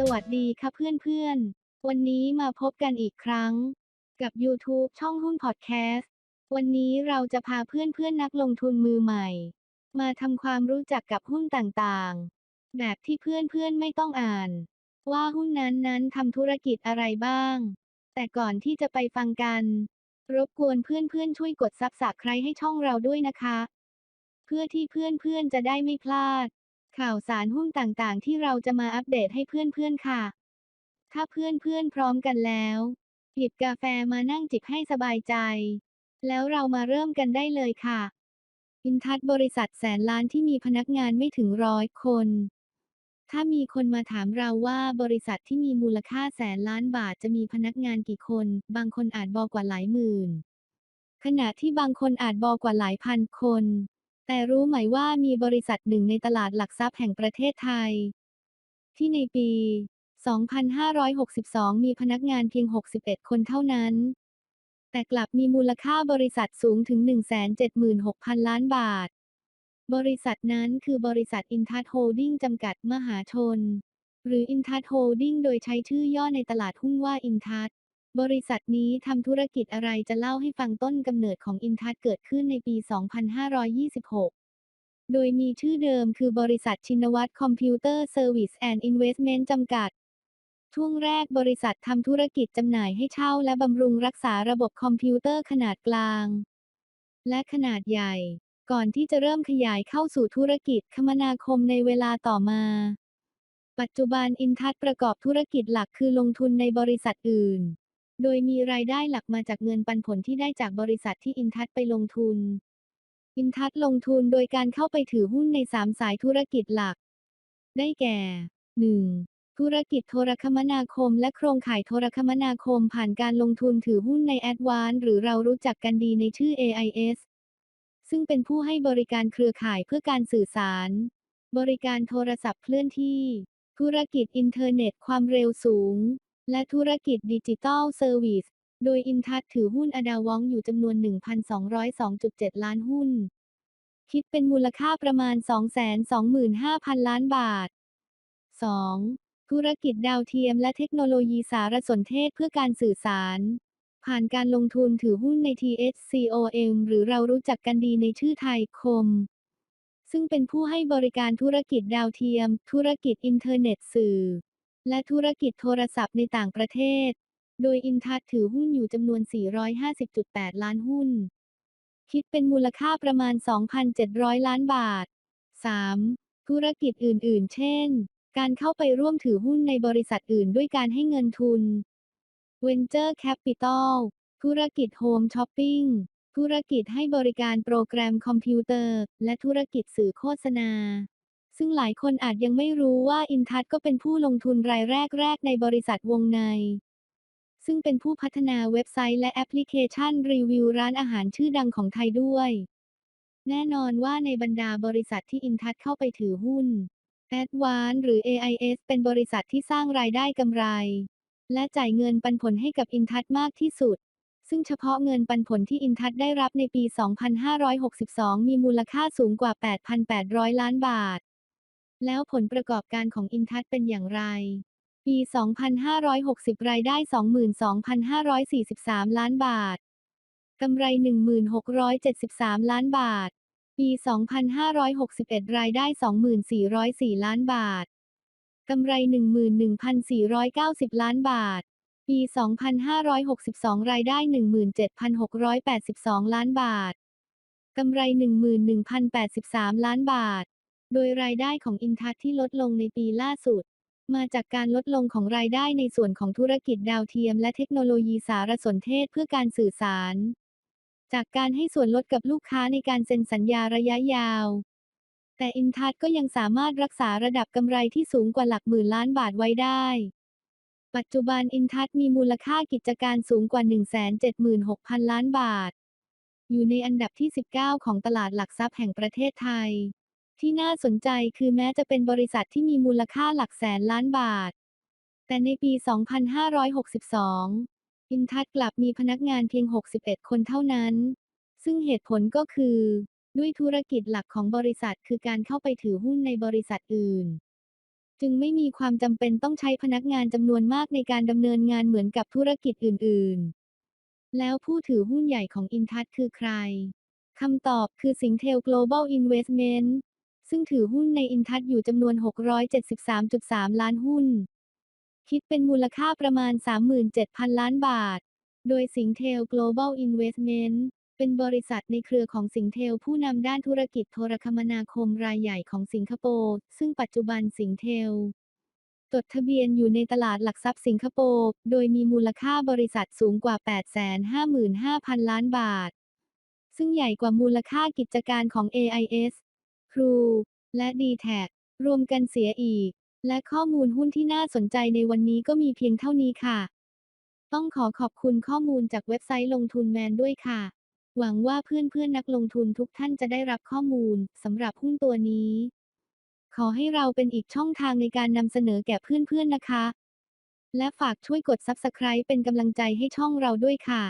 สวัสดีค่ะเพื่อนๆ วันนี้มาพบกันอีกครั้ง กับ YouTube ช่องหุ้นพอดแคสต์ วันนี้เราจะพาเพื่อนๆนักลงทุนมือใหม่ มาทำความรู้จักกับหุ้นต่างๆ แบบที่เพื่อนๆไม่ต้องอ่าน ว่าหุ้นนั้นๆทำธุรกิจอะไรบ้าง แต่ก่อนที่จะไปฟังกัน รบกวนเพื่อนๆช่วยกดซับสไครต์ให้ช่องเราด้วยนะคะ เพื่อที่เพื่อนๆจะได้ไม่พลาด ข่าวสารหุ้นต่างๆ ที่เราจะมาอัปเดตให้เพื่อนๆค่ะ ถ้าเพื่อนๆพร้อมกันแล้ว หยิบกาแฟมานั่งจิบให้สบายใจ แล้วเรามาเริ่มกันได้เลยค่ะอินทัศบริษัทแสนล้านที่มีพนักงานไม่ถึงร้อยคน ถ้ามีคนมาถามเราว่าบริษัทที่มีมูลค่าแสนล้านบาทจะมีพนักงานกี่คน บางคนอาจบอกว่าหลายหมื่น ขณะที่บางคนอาจบอกว่าหลายพันคน แต่รู้ไหมว่ามีบริษัทหนึ่งในตลาดหลักทรัพย์แห่งประเทศไทย ที่ในปี 2562 มีพนักงานเพียง 61 คนเท่านั้น แต่กลับมีมูลค่าบริษัทสูงถึง 176,000 ล้านบาท บริษัทนั้นคือบริษัทอินทัศโฮลดิ้งจำกัดมหาชน หรืออินทัศโฮลดิ้งโดยใช้ชื่อย่อในตลาดหุ้นว่าอินทัศ บริษัทนี้ทำธุรกิจอะไรจะเล่าให้ฟังต้นกำเนิดของอินทัศเกิดขึ้นในปี 2526โดยมีชื่อเดิมคือบริษัทชินวัตรคอมพิวเตอร์เซอร์วิสแอนด์อินเวสเมนต์จำกัด ช่วงแรกบริษัททำธุรกิจจำหน่ายให้เช่าและบำรุงรักษาระบบคอมพิวเตอร์ขนาดกลาง และขนาดใหญ่ ก่อนที่จะเริ่มขยายเข้าสู่ธุรกิจคมนาคมในเวลาต่อมา ปัจจุบันอินทัศประกอบธุรกิจหลักคือลงทุนในบริษัทอื่น โดยมีรายได้หลักมาจากเงินปันผลที่ได้จากบริษัทที่อินทัศไปลงทุน อินทัศลงทุนโดยการเข้าไปถือหุ้นใน 3 สายธุรกิจหลัก ได้แก่ 1. ธุรกิจโทรคมนาคมและโครงข่ายโทรคมนาคมผ่านการลงทุนถือหุ้นใน a d v a n c e หรือเรารู้จักกันดีในชื่อ AIS ซึ่งเป็นผู้ให้บริการเครือข่ายเพื่อการสื่อสาร บริการโทรศัพท์เคลื่อนที่ ธุรกิจอินเทอร์เน็ตความเร็วสูง และธุรกิจดิจิทัลเซอร์วิส โดยอินทัศถือหุ้นอดาวองอยู่จำนวน 1,202.7 ล้านหุ้น คิดเป็นมูลค่าประมาณ 225,000 ล้านบาท 2. ธุรกิจดาวเทียมและเทคโนโลยีสารสนเทศเพื่อการสื่อสาร ผ่านการลงทุนถือหุ้นใน THCOM หรือเรารู้จักกันดีในชื่อไทยคม ซึ่งเป็นผู้ให้บริการธุรกิจดาวเทียม ธุรกิจอินเทอร์เน็ตสื่อ และธุรกิจโทรศัพท์ในต่างประเทศ โดยอินทัศถือหุ้นอยู่จำนวน 450.8 ล้านหุ้น คิดเป็นมูลค่าประมาณ 2,700 ล้านบาท 3. ธุรกิจอื่น ๆ เช่น การเข้าไปร่วมถือหุ้นในบริษัทอื่นด้วยการให้เงินทุน Venture Capital ธุรกิจโฮมช้อปปิ้งธุรกิจให้บริการโปรแกรมคอมพิวเตอร์ และธุรกิจสื่อโฆษณา ซึ่งหลายคนอาจยังไม่รู้ว่าอินทัศก็เป็นผู้ลงทุนรายแรก ๆ ในบริษัทวงใน ซึ่งเป็นผู้พัฒนาเว็บไซต์และแอปพลิเคชันรีวิวร้านอาหารชื่อดังของไทยด้วย แน่นอนว่าในบรรดาบริษัทที่อินทัศเข้าไปถือหุ้น a d v a n c e หรือ AIS เป็นบริษัทที่สร้างรายได้กำไร และจ่ายเงินปันผลให้กับอินทัศมากที่สุด ซึ่งเฉพาะเงินปันผลที่อินทัศได้รับในปี 2562 มีมูลค่าสูงกว่า 8,800 ล้านบาท แล้วผลประกอบการของอินทัศเป็นอย่างไร ปี 2560 รายได้ 22,543 ล้านบาท กำไร 1673 ล้านบาท ปี 2561 รายได้ 2404 ล้านบาท กำไร 11,490 ล้านบาท ปี 2562 รายได้ 17,682 ล้านบาท กำไร 11,083 ล้านบาท โดยรายได้ของอินทัศที่ลดลงในปีล่าสุด มาจากการลดลงของรายได้ในส่วนของธุรกิจดาวเทียม และเทคโนโลยีสารสนเทศเพื่อการสื่อสาร จากการให้ส่วนลดกับลูกค้าในการเซ็นสัญญาระยะยาว แต่อินทัศก็ยังสามารถรักษาระดับกำไรที่สูงกว่าหลักหมื่นล้านบาทไว้ได้ ปัจจุบันอินทัศมีมูลค่ากิจการสูงกว่า 176,000 ล้านบาท อยู่ในอันดับที่ 19 ของตลาดหลักทรัพย์แห่งประเทศไทย ที่น่าสนใจคือแม้จะเป็นบริษัทที่มีมูลค่าหลักแสนล้านบาท แต่ในปี 2562 อินทัศกลับมีพนักงานเพียง 61 คนเท่านั้น ซึ่งเหตุผลก็คือ ด้วยธุรกิจหลักของบริษัทคือการเข้าไปถือหุ้นในบริษัทอื่น จึงไม่มีความจำเป็นต้องใช้พนักงานจำนวนมากในการดำเนินงานเหมือนกับธุรกิจอื่น ๆ แล้วผู้ถือหุ้นใหญ่ของอินทัศคือใครคำตอบคือสิงเทล Global Investment ซึ่งถือหุ้นในอินทัศอยู่จำนวน 673.3 ล้านหุ้น คิดเป็นมูลค่าประมาณ 37,000 ล้านบาท โดยสิงเทล Global Investment เป็นบริษัทในเครือของสิงเทลผู้นำด้านธุรกิจโทรคมนาคมรายใหญ่ของสิงคโปร์ ซึ่งปัจจุบันสิงเทลจดทะเบียนอยู่ในตลาดหลักทรัพย์สิงคโปร์ โดยมีมูลค่าบริษัทสูงกว่า 855,000 ล้านบาท ซึ่งใหญ่กว่ามูลค่ากิจการของ AIS ครู และ d t แทรวมกันเสียอีก และข้อมูลหุ้นที่น่าสนใจในวันนี้ก็มีเพียงเท่านี้ค่ะ ต้องขอขอบคุณข้อมูลจากเว็บไซต์ลงทุนแมนด้วยค่ะ หวังว่าเพื่อนๆนักลงทุนทุกท่านจะได้รับข้อมูลสำหรับหุ้นตัวนี้ ขอให้เราเป็นอีกช่องทางในการนำเสนอแก่เพื่อนๆนะคะ และฝากช่วยกด Subscribe เป็นกำลังใจให้ช่องเราด้วยค่ะ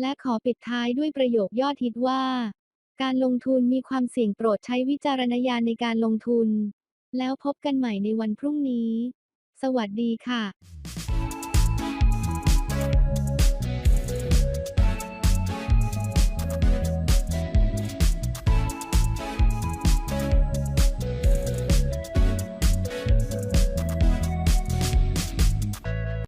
และขอปิดท้ายด้วยประโยคยอดฮิตว่า การลงทุนมีความเสี่ยงโปรดใช้วิจารณญาณในการลงทุน แล้วพบกันใหม่ในวันพรุ่งนี้ สวัสดีค่ะ